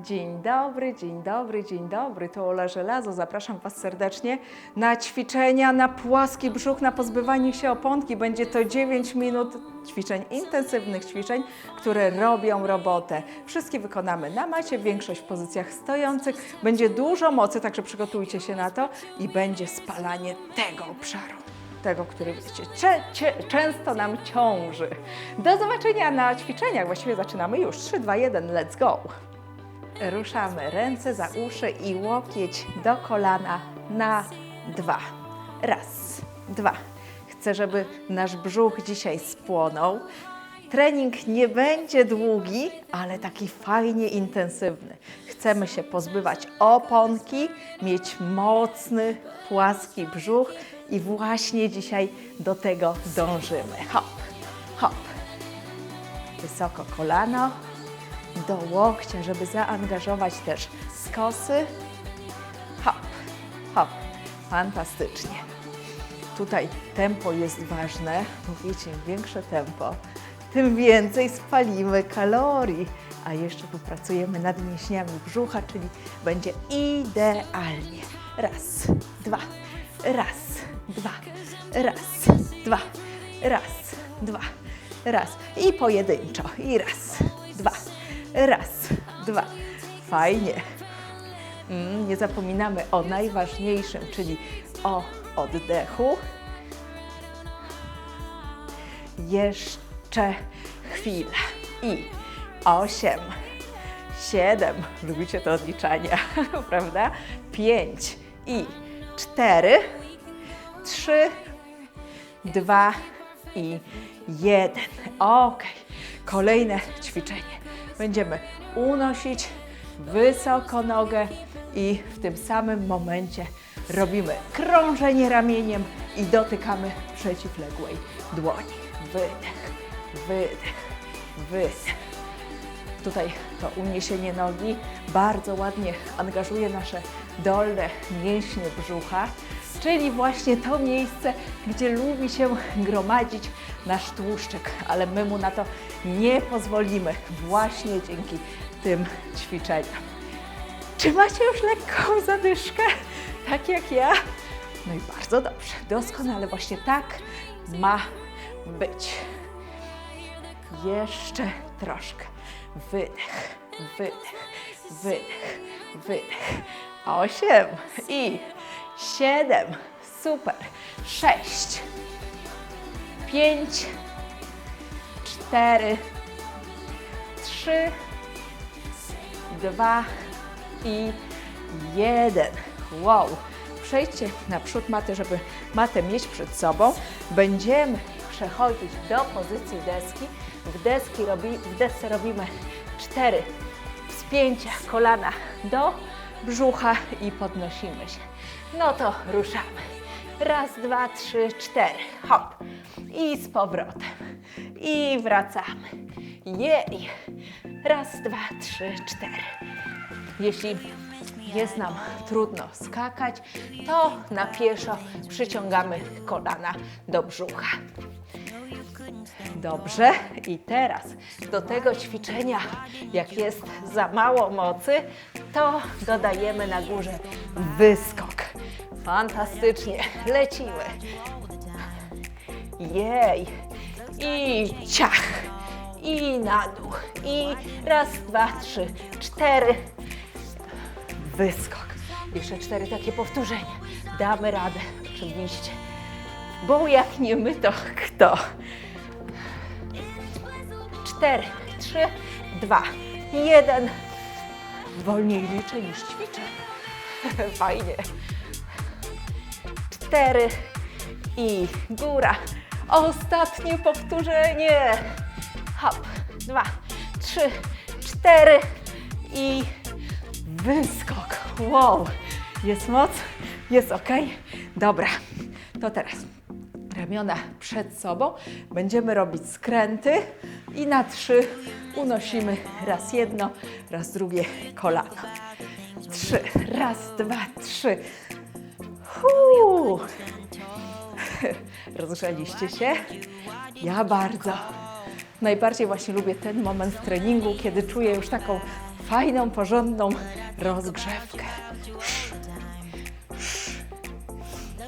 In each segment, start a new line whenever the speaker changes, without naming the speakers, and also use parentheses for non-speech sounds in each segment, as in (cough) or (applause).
Dzień dobry, dzień dobry, dzień dobry. To Ola Żelazo. Zapraszam Was serdecznie na ćwiczenia na płaski brzuch, na pozbywanie się oponki. Będzie to 9 minut ćwiczeń, intensywnych ćwiczeń, które robią robotę. Wszystkie wykonamy na macie, większość w pozycjach stojących. Będzie dużo mocy, także przygotujcie się na to i będzie spalanie tego obszaru tego, który często nam ciąży. Do zobaczenia na ćwiczeniach. Właściwie zaczynamy już. 3, 2, 1, let's go. Ruszamy ręce za uszy i łokieć do kolana na dwa. Raz, dwa. Chcę, żeby nasz brzuch dzisiaj spłonął. Trening nie będzie długi, ale taki fajnie intensywny. Chcemy się pozbywać oponki, mieć mocny, płaski brzuch i właśnie dzisiaj do tego dążymy. Hop, hop. Wysoko kolano, do łokcia, żeby zaangażować też skosy. Hop, hop. Fantastycznie. Tutaj tempo jest ważne, bo wiecie, im większe tempo, tym więcej spalimy kalorii. A jeszcze popracujemy nad mięśniami brzucha, czyli będzie idealnie. Raz, dwa, raz, dwa, raz, dwa, raz, dwa, raz. I pojedynczo. I raz, dwa, raz, dwa. Fajnie. Mm, nie zapominamy o najważniejszym, czyli o oddechu. Jeszcze chwilę. I osiem, siedem, lubicie to odliczania, (laughs) prawda? Pięć i cztery, trzy, dwa i jeden. Ok. Kolejne ćwiczenie. Będziemy unosić wysoko nogę i w tym samym momencie robimy krążenie ramieniem i dotykamy przeciwległej dłoni. Wydech, wydech, wydech. Tutaj to uniesienie nogi bardzo ładnie angażuje nasze dolne mięśnie brzucha, czyli właśnie to miejsce, gdzie lubi się gromadzić nasz tłuszczyk, ale my mu na to nie pozwolimy właśnie dzięki tym ćwiczeniom. Czy macie już lekką zadyszkę, tak jak ja? No i bardzo dobrze, doskonale, właśnie tak ma być. Jeszcze troszkę. Wydech, wydech, wydech, wydech. Osiem i siedem. Super. Sześć, pięć, cztery, trzy, dwa i jeden. Wow. Przejdźcie naprzód maty, żeby matę mieć przed sobą. Będziemy przechodzić do pozycji deski. W, deski robi, w desce robimy cztery wspięcia kolana do brzucha i podnosimy się. No to ruszamy. Raz, dwa, trzy, cztery. Hop. I z powrotem. I wracamy. Jej. Raz, dwa, trzy, cztery. Jeśli jest nam trudno skakać, to na pieszo przyciągamy kolana do brzucha. Dobrze, i teraz do tego ćwiczenia, jak jest za mało mocy, to dodajemy na górze wyskok. Fantastycznie, lecimy. Jej, i ciach, i na dół, i raz, dwa, trzy, cztery, wyskok. Jeszcze cztery takie powtórzenia. Damy radę, oczywiście. Bo jak nie my, to kto? Cztery, trzy, dwa, jeden. Wolniej liczę niż ćwiczę. (laughs) Fajnie. Cztery i góra. Ostatnie powtórzenie. Hop, dwa, trzy, cztery i wyskok. Wow, jest moc, jest ok. Dobra, to teraz ramiona przed sobą. Będziemy robić skręty i na trzy unosimy raz jedno, raz drugie kolano. Trzy, raz, dwa, trzy. Huu. (laughs) Rozgrzaliście się? Ja bardzo. Najbardziej właśnie lubię ten moment w treningu, kiedy czuję już taką fajną, porządną rozgrzewkę.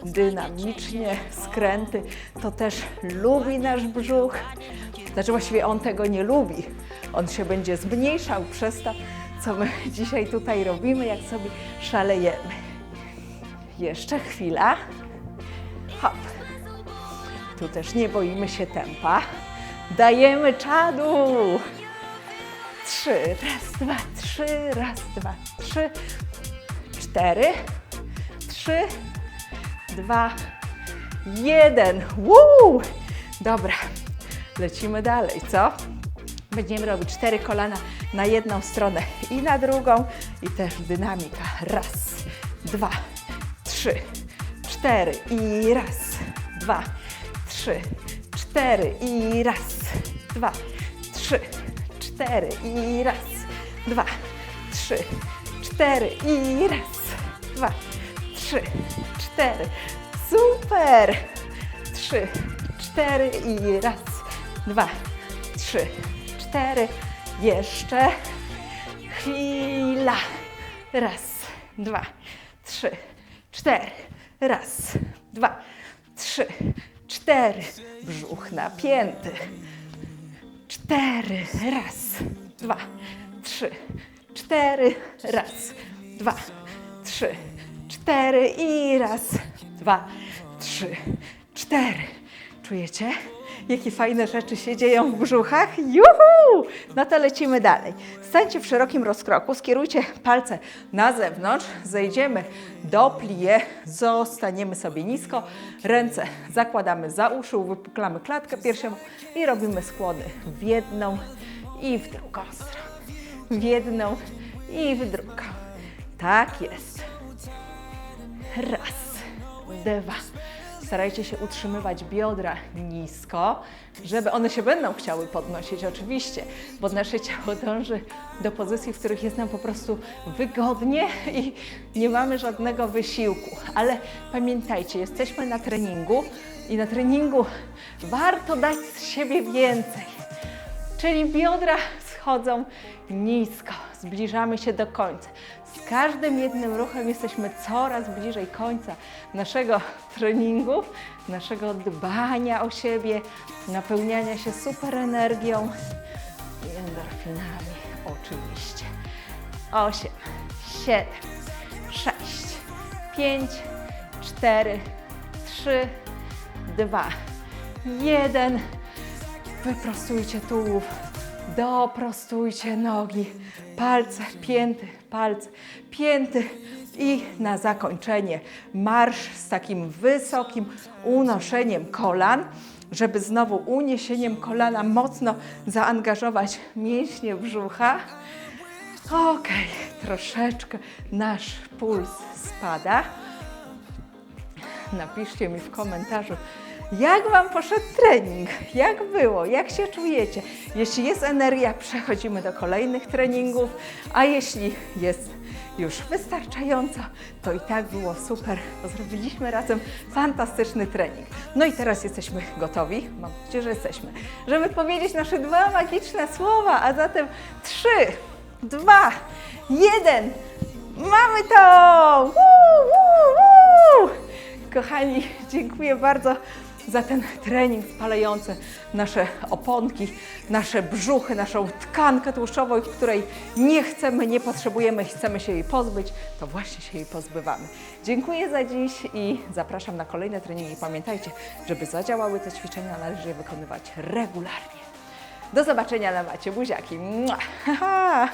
Dynamicznie, skręty, to też lubi nasz brzuch. Znaczy właściwie on tego nie lubi. On się będzie zmniejszał przez to, co my (laughs) dzisiaj tutaj robimy, jak sobie szalejemy. Jeszcze chwila. Hop. Tu też nie boimy się tempa. Dajemy czadu. Trzy, raz, dwa, trzy, raz, dwa, trzy, cztery, trzy, dwa, jeden. Woo! Dobra, lecimy dalej, co? Będziemy robić cztery kolana na jedną stronę i na drugą i też dynamika. Raz, dwa, trzy, cztery i raz, dwa, trzy, cztery i raz, dwa, trzy, cztery i raz, dwa, trzy, cztery i raz, dwa, trzy, cztery. Super! Trzy, cztery i raz, dwa, trzy, cztery. Jeszcze. Chwila. Raz, dwa, trzy, cztery. Raz, dwa, trzy, cztery. Brzuch napięty. Cztery. Raz, dwa, trzy, cztery. Raz, dwa, trzy, cztery i raz, dwa, trzy, cztery. Czujecie? Jakie fajne rzeczy się dzieją w brzuchach? Juhu! No to lecimy dalej. Stańcie w szerokim rozkroku, skierujcie palce na zewnątrz, zejdziemy do plie, zostaniemy sobie nisko, ręce zakładamy za uszy, wypuklamy klatkę piersiową i robimy skłony w jedną i w drugą stronę. W jedną i w drugą. Tak jest. Raz, dwa. Starajcie się utrzymywać biodra nisko, żeby one się będą chciały podnosić oczywiście, bo nasze ciało dąży do pozycji, w których jest nam po prostu wygodnie i nie mamy żadnego wysiłku. Ale pamiętajcie, jesteśmy na treningu i na treningu warto dać z siebie więcej. Czyli biodra schodzą nisko, zbliżamy się do końca. Z każdym jednym ruchem jesteśmy coraz bliżej końca naszego treningu, naszego dbania o siebie, napełniania się super energią i endorfinami, oczywiście. 8, 7, 6, 5, 4, 3, 2, 1. Wyprostujcie tułów, doprostujcie nogi, palce, pięty, palce, pięty i na zakończenie marsz z takim wysokim unoszeniem kolan, żeby znowu uniesieniem kolana mocno zaangażować mięśnie brzucha. Okej, troszeczkę nasz puls spada. Napiszcie mi w komentarzu, jak Wam poszedł trening, jak było, jak się czujecie. Jeśli jest energia, przechodzimy do kolejnych treningów, a jeśli jest już wystarczająco, to i tak było super, bo zrobiliśmy razem fantastyczny trening. No i teraz jesteśmy gotowi, mam nadzieję, że jesteśmy, żeby powiedzieć nasze dwa magiczne słowa, a zatem trzy, dwa, jeden. Mamy to! Woo, woo, woo! Kochani, dziękuję bardzo za ten trening spalający nasze oponki, nasze brzuchy, naszą tkankę tłuszczową, której nie chcemy, nie potrzebujemy, chcemy się jej pozbyć, to właśnie się jej pozbywamy. Dziękuję za dziś i zapraszam na kolejne treningi. Pamiętajcie, żeby zadziałały te ćwiczenia, należy je wykonywać regularnie. Do zobaczenia na macie. Buziaki. Mua.